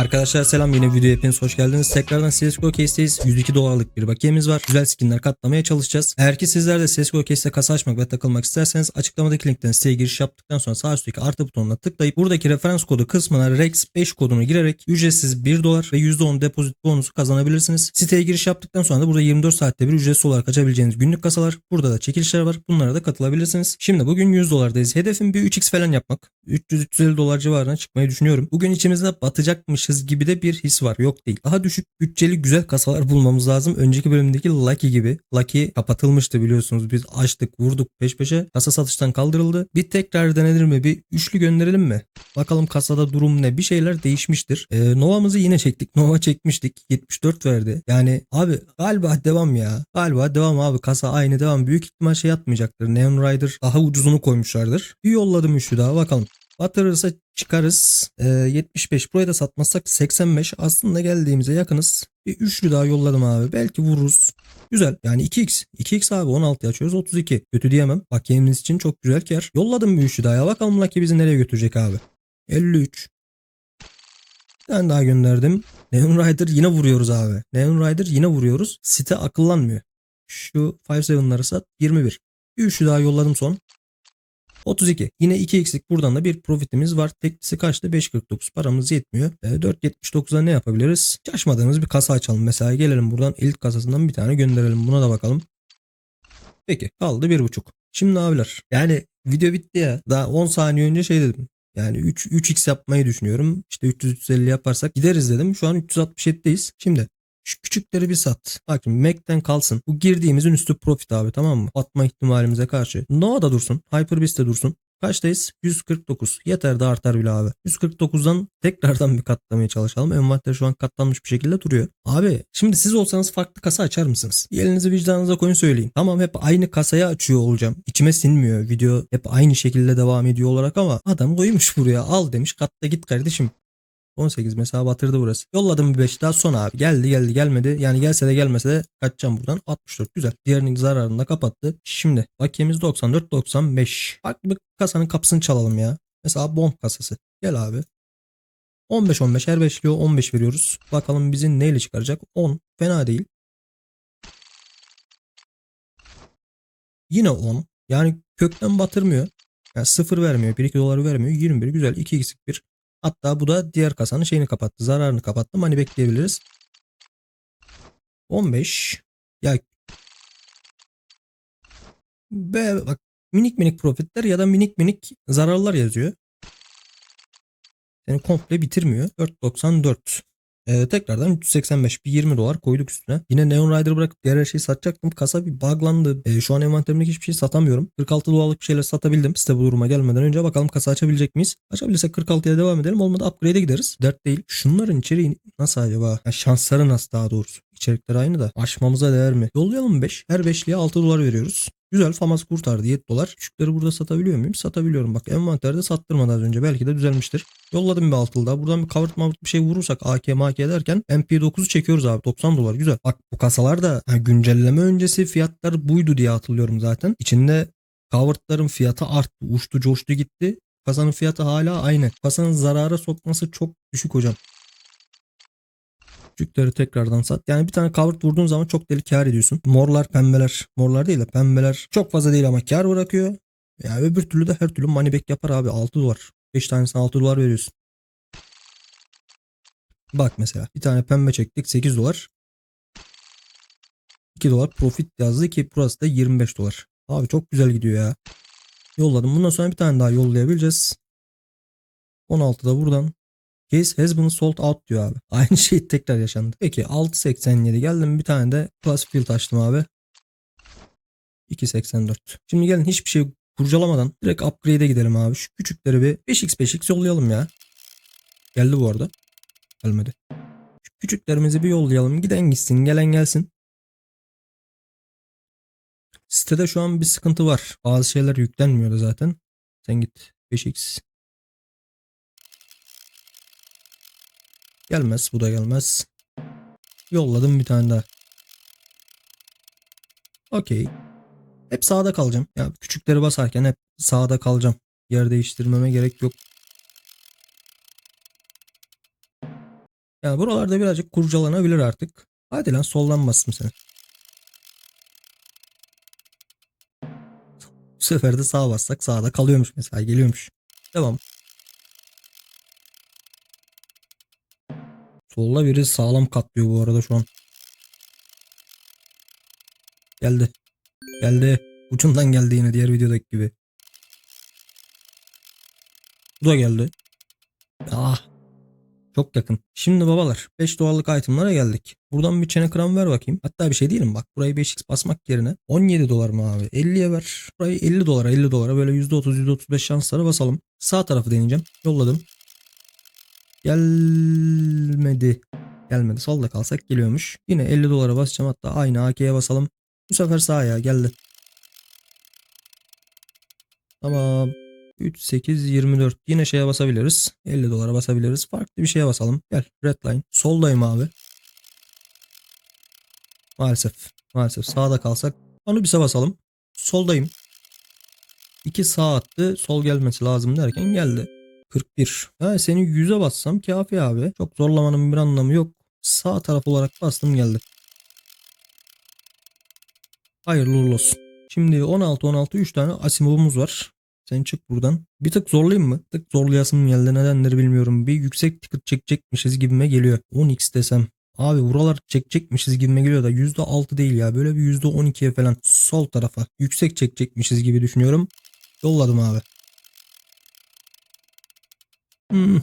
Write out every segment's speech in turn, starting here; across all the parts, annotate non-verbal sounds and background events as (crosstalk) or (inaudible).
Arkadaşlar selam yine video hepiniz hoş geldiniz. Tekrardan CSGO Case'teyiz. 102 dolarlık bir bakiyemiz var. Güzel skinler katlamaya çalışacağız. Eğer ki sizler de CSGO Case'te kasa açmak ve takılmak isterseniz açıklamadaki linkten siteye giriş yaptıktan sonra sağ üstteki artı butonuna tıklayıp buradaki referans kodu kısmına REX5 kodunu girerek ücretsiz 1 dolar ve %10 depozit bonusu kazanabilirsiniz. Siteye giriş yaptıktan sonra da burada 24 saatte bir ücretsiz olarak açabileceğiniz günlük kasalar. Burada da çekilişler var. Bunlara da katılabilirsiniz. Şimdi bugün 100 dolardayız. Hedefim bir 3x falan yapmak. 300-350 dolar civarına çıkmayı düşünüyorum. Bugün içimizde batacakmışız gibi de bir his var. Yok değil. Daha düşük bütçeli güzel kasalar bulmamız lazım. Önceki bölümdeki Lucky gibi. Lucky kapatılmıştı biliyorsunuz. Biz açtık vurduk peş peşe. Kasa satıştan kaldırıldı. Bir tekrar denenir mi? Bir üçlü gönderelim mi? Bakalım kasada durum ne? Bir şeyler değişmiştir. Ee, Nova'mızı yine çektik. Nova çekmiştik. 74 verdi. Yani abi galiba devam ya. Galiba devam abi. Kasa aynı devam. Büyük ihtimal şey atmayacaktır. Neon Rider daha ucuzunu koymuşlardır. Bir yolladım üçlü daha bakalım. Batırırsa çıkarız. Ee, 75. Buraya da satmazsak 85. Aslında geldiğimize yakınız. Bir üçlü daha yolladım abi. Belki vururuz. Güzel. Yani 2x. 2x abi 16 açıyoruz 32. Kötü diyemem. Bakiyemiz için çok güzel kar. Yolladım bir üçlü daha ya. Bakalım Lucky bizi nereye götürecek abi. 53. Bir tane daha gönderdim. Neon Rider yine vuruyoruz abi. Neon Rider yine vuruyoruz. Site akıllanmıyor. Şu 5-7'ları sat 21. Bir üçlü daha yolladım son. 32. Yine 2 eksik buradan da bir profitimiz var. Teklisi kaçtı? 5.49. Paramız yetmiyor. E, 4.79'a ne yapabiliriz? Şaşmadığımız bir kasa açalım. Mesela gelelim buradan elit kasasından bir tane gönderelim. Buna da bakalım. Peki kaldı 1.5. Şimdi abiler yani video bitti ya. Daha 10 saniye önce şey dedim. Yani 3, 3x yapmayı düşünüyorum. İşte 300-350 yaparsak gideriz dedim. Şu an 367'deyiz. Şimdi şu küçükleri bir sat. Bak şimdi Mac'ten kalsın. Bu girdiğimizin üstü profit abi tamam mı? Atma ihtimalimize karşı. Nova'da dursun. Hyperbeast'te dursun. Kaçtayız? 149. Yeter de artar bile abi. 149'dan tekrardan bir katlamaya çalışalım. Envanter şu an katlanmış bir şekilde duruyor. Abi şimdi siz olsanız farklı kasa açar mısınız? Elinizi vicdanınıza koyun söyleyin. Tamam hep aynı kasaya açıyor olacağım. İçime sinmiyor. Video hep aynı şekilde devam ediyor olarak ama adam koymuş buraya. Al demiş katla git kardeşim. 18 mesela batırdı burası. Yolladım bir 5 daha son abi. Geldi geldi gelmedi. Yani gelse de gelmese de kaçacağım buradan. 64 güzel. Diğerinin zararını da kapattı. Şimdi bakiyemiz 94 95. Farklı bir kasanın kapısını çalalım ya. Mesela bomb kasası. Gel abi. 15 15 her 5'liğe 15 veriyoruz. Bakalım bizi neyle çıkaracak? 10. Fena değil. Yine 10. Yani kökten batırmıyor. Yani 0 vermiyor. 1-2 doları vermiyor. 21 güzel. 2 eksik 1. Hatta bu da diğer kasanın şeyini kapattı. Zararını kapattı. Hani bekleyebiliriz. 15. Ya Be bak minik minik profitler ya da minik minik zararlar yazıyor. Seni komple bitirmiyor. 4.94. Ee, tekrardan 385 bir 20 dolar koyduk üstüne. Yine Neon Rider bırakıp diğer her şeyi satacaktım. Kasa bir buglandı. Ee, şu an envanterimdeki hiçbir şey satamıyorum. 46 dolarlık bir şeyler satabildim. Site bu duruma gelmeden önce bakalım kasa açabilecek miyiz? Açabilirsek 46'ya devam edelim. Olmadı upgrade'e gideriz. Dert değil. Şunların içeriği nasıl acaba? Ya şansları nasıl daha doğrusu? İçerikleri aynı da açmamıza değer mi? Yollayalım 5. Her 5'liye 6 dolar veriyoruz. Güzel famas kurtardı 7 dolar. Küçükleri burada satabiliyor muyum? Satabiliyorum. Bak envanterde sattırmadı az önce. Belki de düzelmiştir. Yolladım bir altılı daha. Buradan bir kavurt mavurt bir şey vurursak AK MK derken MP9'u çekiyoruz abi. 90 dolar. Güzel. Bak bu kasalar da yani güncelleme öncesi fiyatlar buydu diye hatırlıyorum zaten. İçinde kavurtların fiyatı arttı. Uçtu coştu gitti. Kasanın fiyatı hala aynı. Kasanın zarara sokması çok düşük hocam. Küçükleri tekrardan sat. Yani bir tane kavurt vurduğun zaman çok deli kar ediyorsun. Morlar pembeler. Morlar değil de pembeler çok fazla değil ama kar bırakıyor. Yani öbür türlü de her türlü money back yapar abi. 6 dolar. 5 tanesine 6 dolar veriyorsun. Bak mesela bir tane pembe çektik 8 dolar. 2 dolar profit yazdı ki burası da 25 dolar. Abi çok güzel gidiyor ya. Yolladım. Bundan sonra bir tane daha yollayabileceğiz. 16'da buradan. Case has been sold out diyor abi. (laughs) Aynı şey tekrar yaşandı. Peki 6.87 geldim bir tane de plus field açtım abi. 2.84. Şimdi gelin hiçbir şey kurcalamadan direkt upgrade'e gidelim abi. Şu küçükleri bir 5x 5x yollayalım ya. Geldi bu arada. Gelmedi. Şu küçüklerimizi bir yollayalım. Giden gitsin gelen gelsin. Sitede şu an bir sıkıntı var. Bazı şeyler yüklenmiyordu zaten. Sen git 5x Gelmez. Bu da gelmez. Yolladım bir tane daha. Okey. Hep sağda kalacağım. Ya küçükleri basarken hep sağda kalacağım. Yer değiştirmeme gerek yok. Yani buralarda birazcık kurcalanabilir artık. Hadi lan soldan bastım seni. Bu sefer de sağa bassak sağda kalıyormuş mesela geliyormuş. Devam. Solda biri sağlam katlıyor bu arada şu an. Geldi. Geldi. Ucundan geldi yine diğer videodaki gibi. Bu da geldi. Ah. Çok yakın. Şimdi babalar 5 doğallık itemlara geldik. Buradan bir çene kram ver bakayım. Hatta bir şey diyelim bak. Burayı 5x basmak yerine 17 dolar mı abi? 50'ye ver. Burayı 50 dolara 50 dolara böyle %30 %35 şanslara basalım. Sağ tarafı deneyeceğim. Yolladım. Gelmedi. Gelmedi. Solda kalsak geliyormuş. Yine 50 dolara basacağım. Hatta aynı AK'ye basalım. Bu sefer sağa ya geldi. Tamam. 3, 8, 24. Yine şeye basabiliriz. 50 dolara basabiliriz. Farklı bir şeye basalım. Gel. Redline. Soldayım abi. Maalesef. Maalesef. Sağda kalsak. Anubis'e basalım. Soldayım. 2 sağ attı. Sol gelmesi lazım derken geldi. 41. Ha, seni 100'e bassam kafi abi. Çok zorlamanın bir anlamı yok. Sağ taraf olarak bastım geldi. Hayırlı uğurlu olsun. Şimdi 16 16 3 tane Asimov'umuz var. Sen çık buradan. Bir tık zorlayayım mı? Bir tık zorlayasım geldi. Nedenleri bilmiyorum. Bir yüksek ticket çekecekmişiz gibime geliyor. 10x desem. Abi buralar çekecekmişiz gibime geliyor da %6 değil ya. Böyle bir %12'ye falan sol tarafa yüksek çekecekmişiz gibi düşünüyorum. Yolladım abi. Hmm.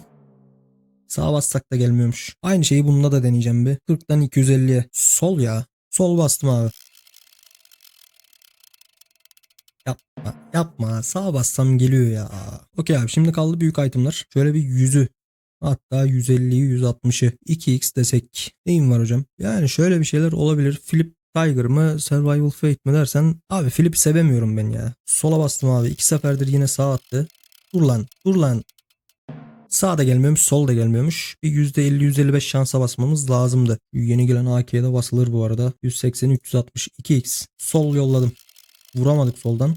Sağ bassak da gelmiyormuş. Aynı şeyi bunda da deneyeceğim bir. 40'tan 250'ye. Sol ya. Sol bastım abi. Yapma. Yapma. Sağ bassam geliyor ya. Okey abi şimdi kaldı büyük itemlar. Şöyle bir yüzü. Hatta 150'yi 160'ı 2x desek. Neyim var hocam? Yani şöyle bir şeyler olabilir. Flip Tiger mı Survival Fate mi dersen abi Flip'i sevemiyorum ben ya. Sola bastım abi. iki seferdir yine sağ attı. Dur lan. Dur lan. Sağ da gelmiyormuş, sol da gelmiyormuş. Bir %50-%55 şansa basmamız lazımdı. Yeni gelen AK'ye de basılır bu arada. 180-360 2x. Sol yolladım. Vuramadık soldan.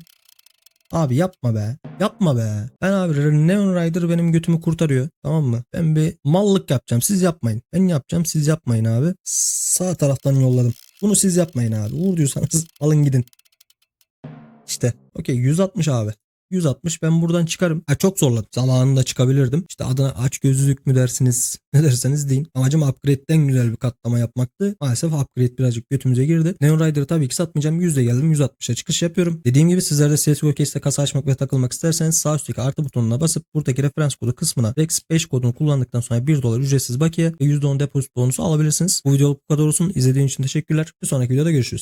Abi yapma be. Yapma be. Ben abi Neon Rider benim götümü kurtarıyor. Tamam mı? Ben bir mallık yapacağım. Siz yapmayın. Ben yapacağım. Siz yapmayın abi. Sağ taraftan yolladım. Bunu siz yapmayın abi. Vur diyorsanız (laughs) alın gidin. İşte. Okey 160 abi. 160 ben buradan çıkarım. Ha, çok zorladım. Zamanında çıkabilirdim. İşte adına aç gözlülük mü dersiniz (laughs) ne derseniz deyin. Amacım upgrade'den güzel bir katlama yapmaktı. Maalesef upgrade birazcık götümüze girdi. Neon Rider'ı tabii ki satmayacağım. %'de geldim 160'a çıkış yapıyorum. Dediğim gibi sizler de CSGO Case'de kasa açmak ve takılmak isterseniz sağ üstteki artı butonuna basıp buradaki referans kodu kısmına REX 5 kodunu kullandıktan sonra 1 dolar ücretsiz bakiye ve %10 depozit bonusu alabilirsiniz. Bu videoluk bu kadar olsun. İzlediğiniz için teşekkürler. Bir sonraki videoda görüşürüz.